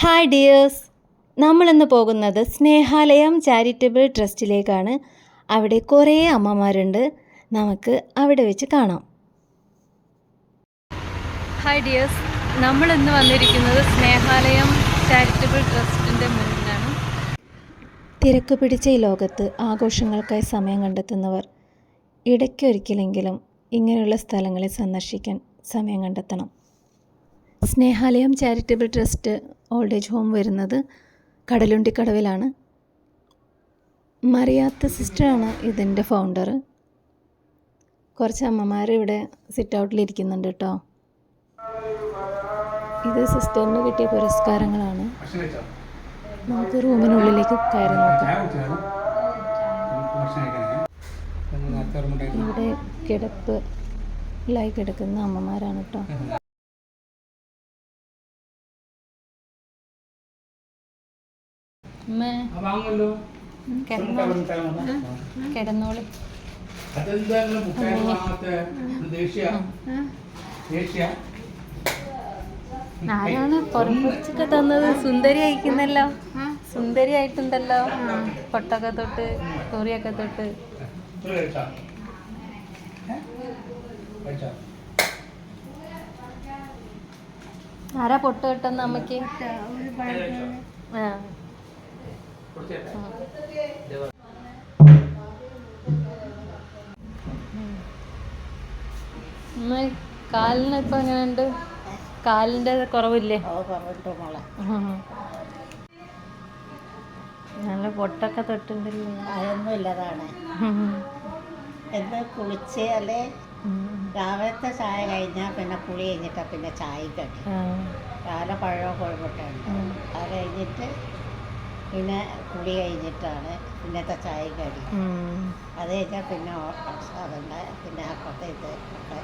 Hi dears നമ്മളിന്ന് പോകുന്നത് Snehalayam charitable ട്രസ്റ്റിലേക്കാണ്. അവിടെ കുറേ അമ്മമാരുണ്ട്. നമുക്ക് അവിടെ വെച്ച് കാണാം. ഹായ് ഡിയേഴ്സ് നമ്മൾ ഇന്ന് വന്നിരിക്കുന്നത് സ്നേഹാലയം ചാരിറ്റബിൾ ട്രസ്റ്റിന്റെ മുന്നിലാണ്. തിരക്ക് പിടിച്ച ഈ ലോകത്ത് ആഘോഷങ്ങൾക്കായി സമയം കണ്ടെത്തുന്നവർ ഇടയ്ക്കൊരിക്കലെങ്കിലും ഇങ്ങനെയുള്ള സ്ഥലങ്ങളെ സന്ദർശിക്കാൻ സമയം കണ്ടെത്തണം. Snehalayam charitable trust old age home വരുന്നത് കടലുണ്ടിക്കടവിലാണ് മറിയാത്ത സിസ്റ്ററാണ് ഇതിന്റെ ഫൗണ്ടർ കുറച്ച് അമ്മമാർ ഇവിടെ സിറ്റ് ഔട്ടിലിരിക്കുന്നുണ്ട് കേട്ടോ ഇത് സിസ്റ്ററിന് കിട്ടിയ പുരസ്കാരങ്ങളാണ്. നമുക്ക് റൂമിനുള്ളിലേക്ക് കയറി നോക്കാം. ഇവിടെ കിടപ്പ് ലായി കിടക്കുന്ന അമ്മമാരാണ് കേട്ടോ കിടന്നോളി. ആരാണ് പുറപ്പൊച്ചൊക്കെ തന്നത്? സുന്ദരി അയക്കുന്നല്ലോ സുന്ദരി ആയിട്ടുണ്ടല്ലോ പൊട്ടൊക്കെ തൊട്ട് തോറിയൊക്കെ തൊട്ട്? ആരാ പൊട്ട് കിട്ടുന്ന അമ്മയ്ക്ക് ആ. കാലിന് ഇപ്പൊ എങ്ങനെയുണ്ട്? കാലിന്റെ കുറവില്ലേ. നല്ല പൊട്ടൊക്കെ തൊട്ടുണ്ടല്ലോ? അതൊന്നും ഇല്ലതാണ്. എന്ത് കുളിച്ച് അല്ലെ? ഉം. രാവിലത്തെ ചായ കഴിഞ്ഞാൽ പിന്നെ കുളി കഴിഞ്ഞിട്ടാ പിന്നെ ചായ കടി. ആ. രാവിലെ പഴമോ കോഴിമുട്ടുണ്ട് ഉണ്ട്. അത് കഴിഞ്ഞിട്ട് പിന്നെ കുളി കഴിഞ്ഞിട്ടാണ് പിന്നത്തെ ചായ കടി. അത് കഴിഞ്ഞാൽ പിന്നെ അതുണ്ട് പിന്നെ അപ്പുറത്തെ ഇത് ഒക്കെ.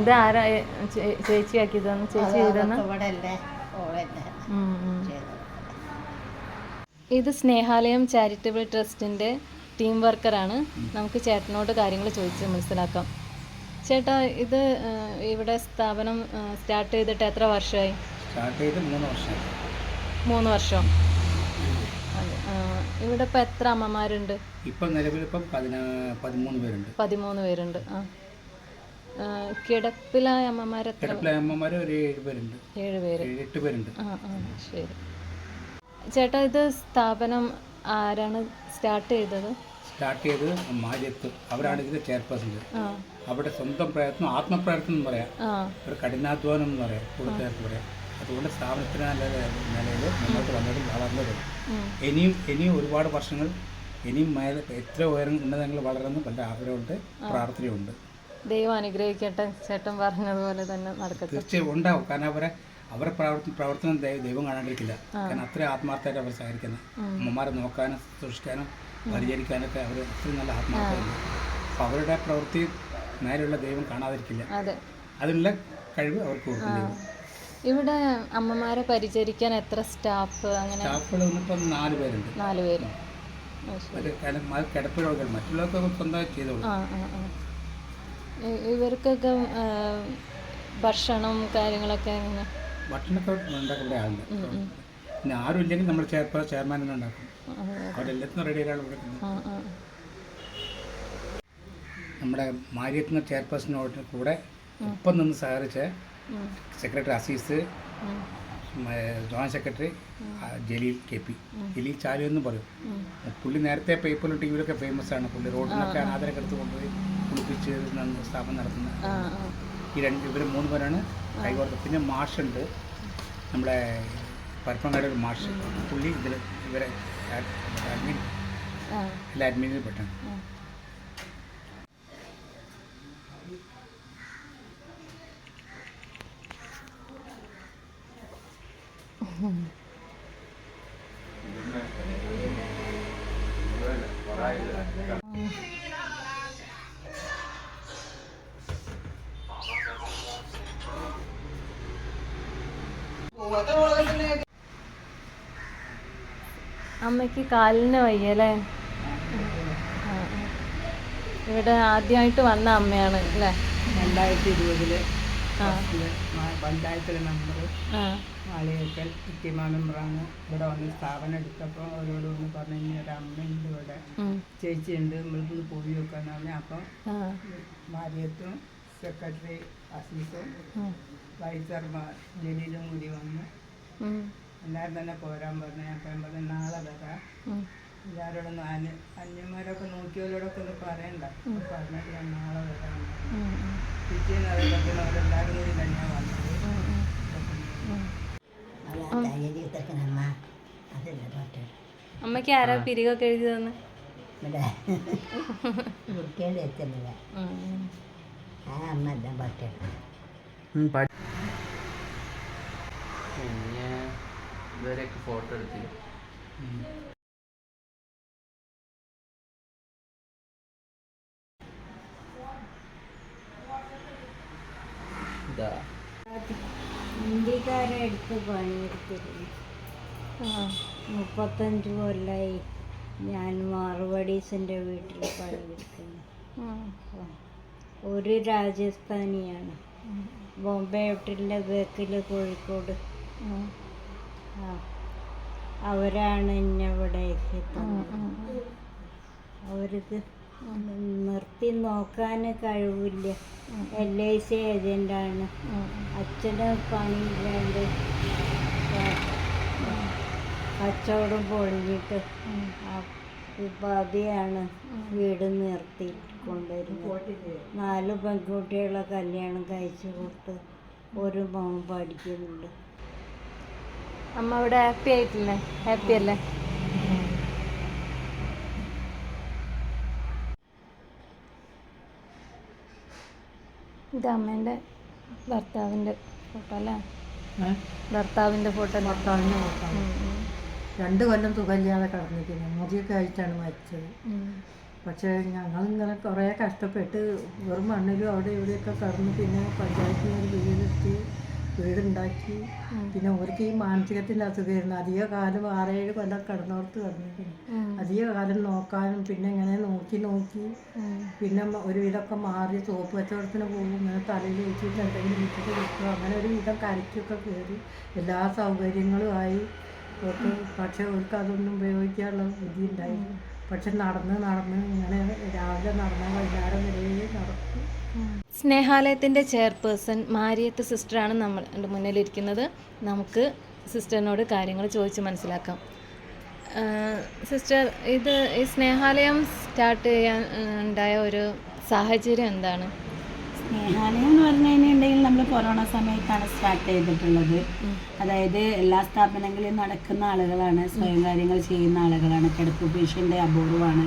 ഇത് ആരാ ചേച്ചി ആക്കിയതാണ് ചേച്ചി ചെയ്തെന്ന് ഇവിടെ അല്ലേ? ഓളെന്നെ ഇത് സ്നേഹാലയം ചാരിറ്റബിൾ ട്രസ്റ്റിന്റെ ടീം വർക്കറാണ്. നമുക്ക് ചേട്ടനോട് കാര്യങ്ങൾ ചോദിച്ച് മനസ്സിലാക്കാം. ചേട്ടാ ഇത് ഇവിടെ സ്ഥാപനം സ്റ്റാർട്ട് ചെയ്തിട്ട് എത്ര വർഷമായി സ്റ്റാർട്ട് ചെയ്ത് മൂന്ന് വർഷം മൂന്ന് വർഷം. ഇവിടെ ഇപ്പൊ എത്ര അമ്മമാരുണ്ട്? ഇപ്പൊ നിലവിൽ ഇപ്പം പതിമൂന്ന് പേരുണ്ട്. പതിമൂന്ന് പേരുണ്ട് ആ. കിടപ്പിലായ അമ്മമാർ എത്ര? കിടപ്പിലെ അമ്മമാർ ഒരു ഏഴ് പേരുണ്ട്. ഏഴ് പേര്. എട്ട് പേരുണ്ട്. ആ ആ ശരി. ചേട്ടാ ഇത് സ്ഥാപനം ആരാണ് സ്റ്റാർട്ട് ചെയ്തത്? സ്റ്റാർട്ട് ചെയ്ത് മാര്യത്ത്. അവരാണ് ഇതിന്റെ ചെയർപേഴ്സൺ. ആ. അവിടെ സ്വന്തം പ്രയത്നം ആത്മപ്രയത്നം എന്ന് പറയാം. ഒരു കഠിനാധ്വാനം എന്ന് പറയാം. കൂടുതലായിട്ട് പറയാം. അതുകൊണ്ട് സ്ഥാപനത്തിന് നല്ല നിലയിൽ മുന്നോട്ട് വന്നതും വളർന്നതും. ഇനിയും ഇനിയും ഒരുപാട് വർഷങ്ങൾ ഇനിയും മേലെ എത്ര ഉയരം ഉന്നതങ്ങൾ വളരുന്നു വളരെ ആഗ്രഹമുണ്ട് പ്രാർത്ഥനയുണ്ട്. ദൈവം അനുഗ്രഹിക്കട്ടെ. ചേട്ടൻ പറഞ്ഞതുപോലെ തന്നെ നടക്കട്ടെ. തീർച്ചയായും ഉണ്ടാവും. കാരണം അവരെ അവരെ പ്രവർത്തി പ്രവർത്തനം ദൈവം കാണാണ്ടിരിക്കില്ല. കാരണം അത്രയും ആത്മാർത്ഥമായിട്ട് അവർ സഹകരിക്കുന്നത് അമ്മമാരെ നോക്കാനും സൂക്ഷിക്കാനും പരിചരിക്കാനൊക്കെ അവർ അത്രയും നല്ല ആത്മാർത്ഥമാണ് അപ്പോൾ അവരുടെ പ്രവൃത്തി നേരെയുള്ള ദൈവം കാണാതിരിക്കില്ല. അതെ. അതിനുള്ള കഴിവ് അവർക്ക് കൊടുക്കും ദൈവം. ഇവിടെ അമ്മമാരെ പരിചരിക്കാൻ എത്ര സ്റ്റാഫ് അങ്ങനെ? സ്റ്റാഫുകൾ നാല് പേരുണ്ട്. നാല് പേര്. കിടപ്പ് രോഗികൾ സ്വന്തമായി ചെയ്തോളൂ. ഇവർക്കൊക്കെ ഭക്ഷണം കാര്യങ്ങളൊക്കെ എങ്ങനെ? ഭക്ഷണമൊക്കെ ഉണ്ടാക്കേണ്ട ആളുണ്ട്. ഉം, ഉം. പിന്നെ ആരും ഇല്ലെങ്കിൽ നമ്മൾ ചെയർപേ ചെയർമാൻ തന്നെ ഉണ്ടാക്കും. ആ, അവരെല്ലാത്തിനും റെഡി ആയിട്ടാണ് ഇവിടെ ആ, ആ. നമ്മുടെ മാരിയത്തിന് ചെയർപേഴ്സണോട് കൂടെ ഒപ്പം നിന്ന് സഹകരിച്ച secretary Azeez joint secretary Jaleel K P. Jaleel ചാലു എന്ന് പറയും. പുള്ളി നേരത്തെ പേപ്പറിലും ടി വിയിലൊക്കെ ഫേമസ് ആണ്. പുള്ളി റോഡിലൊക്കെ അനാഥരൊക്കെ എടുത്ത് കൊണ്ടുപോയി കുളിപ്പിച്ച് സ്ഥാപനം നടത്തുന്നത് ആ. ഈ രണ്ട് ഇവർ മൂന്ന് പേരാണ് കൈകോർത്ത്. പിന്നെ മാഷുണ്ട്. നമ്മുടെ പരപ്പങ്ങാട് ഒരു മാഷ്. പുള്ളി ഇതിൽ ഇവരെ അഡ്മിൻ. എല്ലാ അഡ്മിനിൽ പെട്ടാണ്. അമ്മയ്ക്ക് കാലിന് വയ്യല്ലേ. ഇവിടെ ആദ്യമായിട്ട് വന്ന അമ്മയാണ് അല്ലേ? രണ്ടായിരത്തി ഇരുപതിൽ പഞ്ചായത്തിലെ മെമ്പർ ആ മാളിയേക്കൽ ഇത്തിമ മെമ്പറാണ് ഇവിടെ വന്ന് സ്ഥാപനം എടുത്തപ്പോൾ അവരോട് ഒന്ന് പറഞ്ഞു ഇനി ഒരു അമ്മയുണ്ട് ഇവിടെ. ചേച്ചിയുണ്ട് നമ്മൾക്ക് പോയി നോക്കാന്ന് പറഞ്ഞു അപ്പം ഭാര്യത്തും സെക്രട്ടറി അസീസും വൈസർമാർ ജലീലും കൂടി വന്ന്. എല്ലാവരും തന്നെ പോരാൻ പറഞ്ഞു. അപ്പം പറഞ്ഞു നാളെ വരാം. എല്ലാവരോടും അന്യ അന്യന്മാരൊക്കെ നോക്കിയവരോടൊക്കെ ഒന്ന് പറയണ്ട. പറഞ്ഞിട്ട് ഞാൻ നാളെ വരാം. പിറ്റേന്ന് അറിയുമ്പോൾ അവരെല്ലാവരും കൂടി തന്നെയാണ് വന്നത്. അമ്മയ്ക്ക് ആരാ പിരികൊക്കെ എഴുതി തന്ന്? പിന്നെ ഇവരൊക്കെ ഫോട്ടോ എടുത്തില്ല ഇതാ അടുത്ത് പണിയെടുത്തിരുന്നു. മുപ്പത്തഞ്ച് കൊല്ലായി ഞാൻ മാർവടീസിന്റെ വീട്ടിൽ പണിയെടുക്കുന്നു. ഒരു രാജസ്ഥാനിയാണ്. ബോംബെ ഹോട്ടലിന്റെ ബേക്കിൽ കോഴിക്കോട്. അവരാണ് എന്നെ ഇവിടെ അവർക്ക് നിർത്തി നോക്കാൻ കഴിവില്ല. എൽ ഐ സി ഏജന്റാണ് അച്ഛന് പണിയില്ലാണ്ട് കച്ചവടം പൊളിഞ്ഞിട്ട് ഉപാധിയാണ് വീട് നിർത്തി കൊണ്ടുവരുന്നത്. നാല് പെൺകുട്ടികളെ കല്യാണം കഴിച്ചു കൊടുത്ത് ഒരു മോൻ പഠിക്കുന്നുണ്ട്. അമ്മ ഇവിടെ ഹാപ്പി ആയിട്ടില്ലേ? ഹാപ്പി അല്ലേ? ഇത് അമ്മേന്റെ ഭർത്താവിന്റെ ഫോട്ടോ അല്ലേ? ഭർത്താവിന്റെ ഫോട്ടോ ഭർത്താവിന്റെ ഫോട്ടോ രണ്ട് കൊല്ലം തുകയില്ലാതെ കടന്നിരിക്കുന്നു. മുറിയൊക്കെ ആയിട്ടാണ് മരിച്ചത്. പക്ഷേ ഞങ്ങളിങ്ങനെ കുറേ കഷ്ടപ്പെട്ട് വെറും മണ്ണിലും അവിടെ ഇവിടെയൊക്കെ കടന്ന് പിന്നെ പഞ്ചായത്തിൽ നിന്ന് ഒരു വീടെടുത്ത് വീടുണ്ടാക്കി. പിന്നെ അവർക്ക് ഈ മാനസികത്തിന്റെ അസുഖമായിരുന്നു അധിക കാലം ആറേഴ് കൊല്ലം കിടന്നോർത്ത് കിടന്നിരിക്കുന്നു അധിക കാലം നോക്കാനും പിന്നെ ഇങ്ങനെ നോക്കി നോക്കി പിന്നെ ഒരു വിധമൊക്കെ മാറി സോപ്പ് കച്ചവടത്തിന് പോകും. ഇങ്ങനെ തലയിൽ വെച്ചിട്ട് എന്തെങ്കിലും വിറ്റിട്ട് കിട്ടുക അങ്ങനെ ഒരു വിധം കരയ്ക്കൊക്കെ കയറി എല്ലാ സൗകര്യങ്ങളും ആയി. ഒക്കെ പക്ഷെ അവർക്ക് അതൊന്നും ഉപയോഗിക്കാനുള്ള ബുദ്ധി ഉണ്ടായി പക്ഷെ നടന്ന് നടന്ന് ഇങ്ങനെ രാവിലെ നടന്ന വൈകുന്നേരം വരെ നടക്കും. സ്നേഹാലയത്തിന്റെ ചെയർപേഴ്സൺ മാരിയത്ത് സിസ്റ്ററാണ് നമ്മളുടെ മുന്നിലിരിക്കുന്നത്. നമുക്ക് സിസ്റ്ററിനോട് കാര്യങ്ങൾ ചോദിച്ച് മനസ്സിലാക്കാം. സിസ്റ്റർ ഇത് ഈ സ്നേഹാലയം സ്റ്റാർട്ട് ചെയ്യാൻ ഉണ്ടായ ഒരു സാഹചര്യം എന്താണ്? സ്നേഹാലയം എന്ന് പറഞ്ഞു കഴിഞ്ഞിട്ടുണ്ടെങ്കിൽ നമ്മൾ കൊറോണ സമയത്താണ് സ്റ്റാർട്ട് ചെയ്തിട്ടുള്ളത്. അതായത് എല്ലാ സ്ഥാപനങ്ങളിലും നടക്കുന്ന ആളുകളാണ് സ്വയം കാര്യങ്ങൾ ചെയ്യുന്ന ആളുകളാണ്. കിടപ്പ് പേഷ്യന്റ് അപൂർവമാണ്.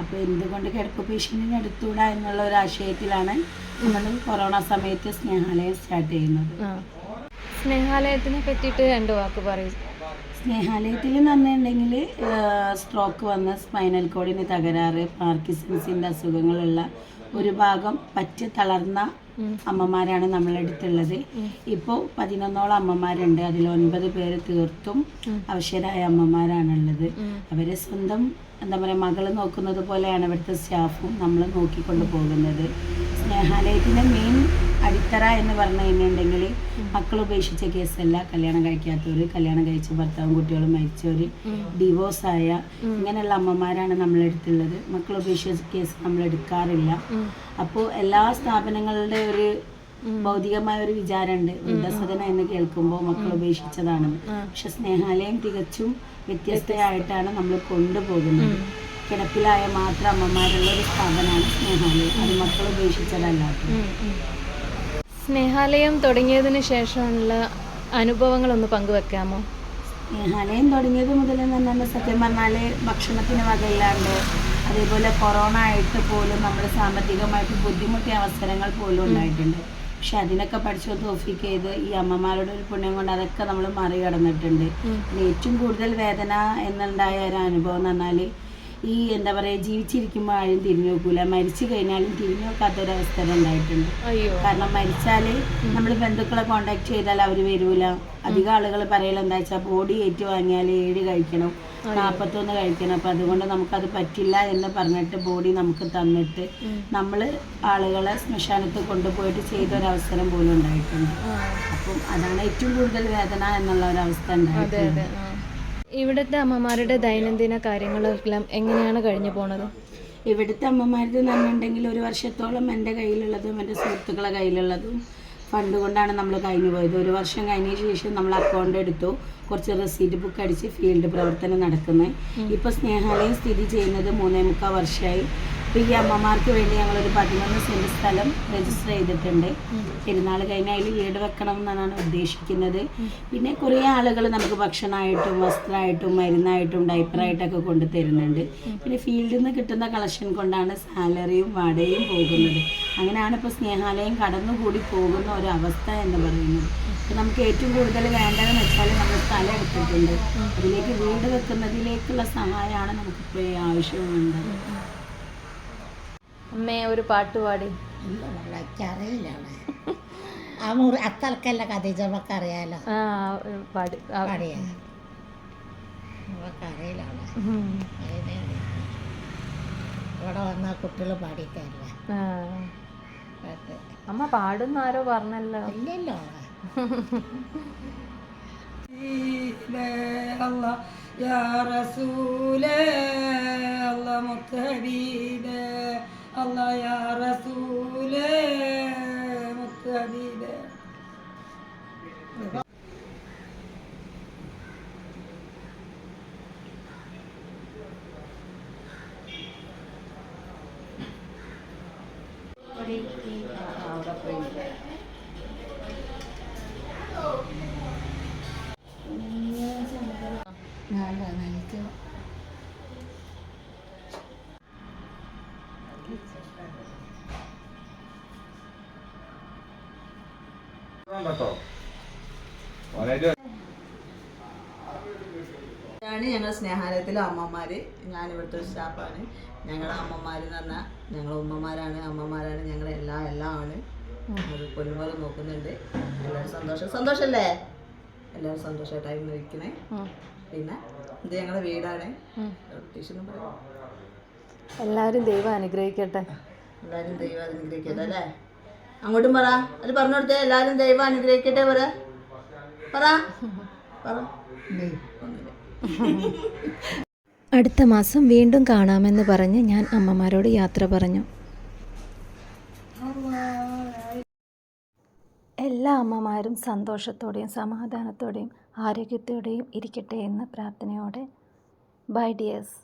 അപ്പോൾ എന്തുകൊണ്ട് കിടപ്പ് പേഷ്യന്റിന് എടുത്തുകൂടാ എന്നുള്ള ഒരു ആശയത്തിലാണ് നമ്മൾ കൊറോണ സമയത്ത് സ്നേഹാലയം സ്റ്റാർട്ട് ചെയ്യുന്നത്. സ്നേഹാലയത്തിനെ പറ്റിയിട്ട് രണ്ട് വാക്ക് പറയും. സ്നേഹാലയത്തിൽ എന്ന് പറഞ്ഞിട്ടുണ്ടെങ്കിൽ സ്ട്രോക്ക് വന്ന സ്പൈനൽ കോഡിന് തകരാറ് പാർക്കിൻസൺസിന്റെ അസുഖങ്ങളുള്ള ഒരു ഭാഗം പറ്റി തളർന്ന അമ്മമാരാണ് നമ്മളെടുത്തുള്ളത്. ഇപ്പോൾ പതിനൊന്നോളം അമ്മമാരുണ്ട്. അതിൽ ഒൻപത് പേര് തീർത്തും അവശരായ അമ്മമാരാണുള്ളത്. അവരെ സ്വന്തം എന്താ പറയുക മകൾ നോക്കുന്നത് പോലെയാണ് ഇവിടുത്തെ സ്റ്റാഫും നമ്മൾ നോക്കിക്കൊണ്ട് പോകുന്നത്. സ്നേഹാലയത്തിന്റെ മെയിൻ അടിത്തറ എന്ന് പറഞ്ഞു കഴിഞ്ഞിട്ടുണ്ടെങ്കിൽ മക്കൾ ഉപേക്ഷിച്ച കേസല്ല. കല്യാണം കഴിക്കാത്തവര് കല്യാണം കഴിച്ച ഭർത്താവും കുട്ടികളും മരിച്ചവര് ആയ ഇങ്ങനെയുള്ള അമ്മമാരാണ് നമ്മളെടുത്തുള്ളത്. മക്കൾ ഉപേക്ഷിച്ച കേസ് നമ്മൾ എടുക്കാറില്ല അപ്പോൾ എല്ലാ സ്ഥാപനങ്ങളുടെ ഒരു ഭൗതികമായ ഒരു വിചാരമുണ്ട്. വൃദ്ധസദന എന്ന് കേൾക്കുമ്പോൾ മക്കൾ ഉപേക്ഷിച്ചതാണ്. പക്ഷെ സ്നേഹാലയം തികച്ചും വ്യത്യസ്തയായിട്ടാണ് നമ്മൾ കൊണ്ടുപോകുന്നത്. കിടപ്പിലായ മാത്രം അമ്മമാരുള്ള ഒരു സ്ഥാപനമാണ് സ്നേഹാലയം. അത് മക്കൾ ഉപേക്ഷിച്ചതല്ലാത്തത് സ്നേഹാലയം തുടങ്ങിയതിന് ശേഷമുള്ള അനുഭവങ്ങളൊന്ന് പങ്കുവെക്കാമോ? സ്നേഹാലയം തുടങ്ങിയത് മുതൽ തന്നെ സത്യം പറഞ്ഞാൽ ഭക്ഷണത്തിന് വകയില്ലാണ്ട് അതേപോലെ കൊറോണ ആയിട്ട് പോലും നമ്മുടെ സാമ്പത്തികമായിട്ട് ബുദ്ധിമുട്ടിയ അവസരങ്ങൾ പോലും ഉണ്ടായിട്ടുണ്ട്. പക്ഷെ അതിനൊക്കെ പഠിച്ചു തോഫിക്ക് ചെയ്ത് ഈ അമ്മമാരുടെ ഒരു പുണ്യം കൊണ്ട് അതൊക്കെ നമ്മൾ മറികടന്നിട്ടുണ്ട്. പിന്നെ ഏറ്റവും കൂടുതൽ വേദന എന്നുണ്ടായ ഒരു അനുഭവം എന്ന് പറഞ്ഞാൽ ഈ എന്താ പറയുക ജീവിച്ചിരിക്കുമ്പോൾ ആരും തിരിഞ്ഞു നോക്കൂല. മരിച്ചു കഴിഞ്ഞാലും തിരിഞ്ഞു നോക്കാത്തൊരവസ്ഥ ഉണ്ടായിട്ടുണ്ട്. കാരണം മരിച്ചാൽ നമ്മൾ ബന്ധുക്കളെ കോണ്ടാക്ട് ചെയ്താൽ അവർ വരൂല. അധികം ആളുകൾ പറയല എന്താ വെച്ചാൽ ബോഡി ഏറ്റു വാങ്ങിയാൽ ഏഴ് കഴിക്കണം നാൽപ്പത്തൊന്ന് കഴിക്കണം. അപ്പം അതുകൊണ്ട് നമുക്കത് പറ്റില്ല എന്ന് പറഞ്ഞിട്ട് ബോഡി നമുക്ക് തന്നിട്ട് നമ്മൾ ആളുകളെ ശ്മശാനത്ത് കൊണ്ടുപോയിട്ട് ചെയ്തൊരവസരം പോലും ഉണ്ടായിട്ടുണ്ട്. അപ്പം അതാണ് ഏറ്റവും കൂടുതൽ വേദന എന്നുള്ള ഒരവസ്ഥ ഉണ്ടായിട്ടുണ്ട്. ഇവിടുത്തെ അമ്മമാരുടെ ദൈനംദിന കാര്യങ്ങളെല്ലാം എങ്ങനെയാണ് കഴിഞ്ഞു പോണത്? ഇവിടുത്തെ അമ്മമാരുടെ പറഞ്ഞിട്ടുണ്ടെങ്കിൽ ഒരു വർഷത്തോളം എന്റെ കയ്യിലുള്ളതും എന്റെ സുഹൃത്തുക്കളെ കയ്യിലുള്ളതും ഫണ്ട് കൊണ്ടാണ് നമ്മൾ കഴിഞ്ഞു പോയത്. ഒരു വർഷം കഴിഞ്ഞ ശേഷം നമ്മൾ അക്കൗണ്ട് എടുത്തു. കുറച്ച് റെസീറ്റ് ബുക്ക് അടിച്ച് ഫീൽഡ് പ്രവർത്തനം നടക്കുന്നത് ഇപ്പോൾ സ്നേഹാലയം സ്ഥിതി ചെയ്യുന്നത് മൂന്നേ മുക്കാൽ വർഷമായി ഇപ്പോൾ ഈ അമ്മമാർക്ക് വേണ്ടി ഞങ്ങളൊരു പതിനൊന്ന് സെന്റ് സ്ഥലം രജിസ്റ്റർ ചെയ്തിട്ടുണ്ട്. പെരുന്നാൾ കഴിഞ്ഞാൽ അതിൽ വീട് വെക്കണം എന്നാണ് ഉദ്ദേശിക്കുന്നത്. പിന്നെ കുറേ ആളുകൾ നമുക്ക് ഭക്ഷണമായിട്ടും വസ്ത്രമായിട്ടും മരുന്നായിട്ടും ഡൈപ്പറായിട്ടൊക്കെ കൊണ്ട് തരുന്നുണ്ട്. പിന്നെ ഫീൽഡിൽ നിന്ന് കിട്ടുന്ന കളക്ഷൻ കൊണ്ടാണ് സാലറിയും വാടകയും പോകുന്നത്. അങ്ങനെയാണ് ഇപ്പോൾ സ്നേഹാലയം കടന്നുകൂടി പോകുന്ന ഒരു അവസ്ഥ എന്ന് പറയുന്നത്. ഇപ്പം നമുക്ക് ഏറ്റവും കൂടുതൽ വേണ്ടതെന്ന് വെച്ചാൽ നമ്മൾ സ്ഥലം എടുത്തിട്ടുണ്ട്. അതിലേക്ക് വീട് വെക്കുന്നതിലേക്കുള്ള സഹായമാണ് നമുക്കിപ്പോൾ ആവശ്യമുള്ളത് അമ്മേ ഒരു പാട്ട് പാടി. അറിയില്ല. ആ മുറി അത്തൽക്കല്ല കഥീജമ്മക്ക് അറിയാലോ പാടി. അറിയാ അറിയില്ല. ഇവിടെ വന്ന കുട്ടികൾ. പാട്ട് അമ്മ പാടുന്ന ആരോ പറഞ്ഞല്ലോ. ഇല്ലല്ലോ. അല്ലാ യാ റസൂലേ അല്ലാ മുത്തഹബീബേ അല്ലാ യാ റസൂലേ മുത്തഹബീബേ. എനിക്ക് ഞങ്ങൾ സ്നേഹാലയത്തിലെ അമ്മമാർ ഞാൻ ഇവിടുത്തെ ഒരു സ്റ്റാഫാണ്. ഞങ്ങളുടെ അമ്മമാർ എന്ന് പറഞ്ഞാൽ ഞങ്ങൾ ഉമ്മമാരാണ് അമ്മമാരാണ് ഞങ്ങൾ എല്ലാ എല്ലാം ആണ് ഒരു പൊന്നുപോലെ നോക്കുന്നുണ്ട്. എല്ലാവരും സന്തോഷം. സന്തോഷല്ലേ? എല്ലാവരും സന്തോഷമായിട്ടായിരുന്നു ഇരിക്കണേ. പിന്നെ ഇത് ഞങ്ങളുടെ വീടാണ്. എല്ലാവരും ദൈവം അനുഗ്രഹിക്കട്ടെ. എല്ലാവരും ദൈവം അനുഗ്രഹിക്കട്ടെ അല്ലേ? അങ്ങോട്ടും പറ. അത് പറഞ്ഞു കൊടുത്തേ. എല്ലാവരും ദൈവം അനുഗ്രഹിക്കട്ടെ പറ. പറ. പറ. അടുത്ത മാസം വീണ്ടും കാണാമെന്ന് പറഞ്ഞ് ഞാൻ അമ്മമാരോട് യാത്ര പറഞ്ഞു. എല്ലാ അമ്മമാരും സന്തോഷത്തോടെയും സമാധാനത്തോടെയും ആരോഗ്യത്തോടെയും ഇരിക്കട്ടെ എന്ന പ്രാർത്ഥനയോടെ. By dears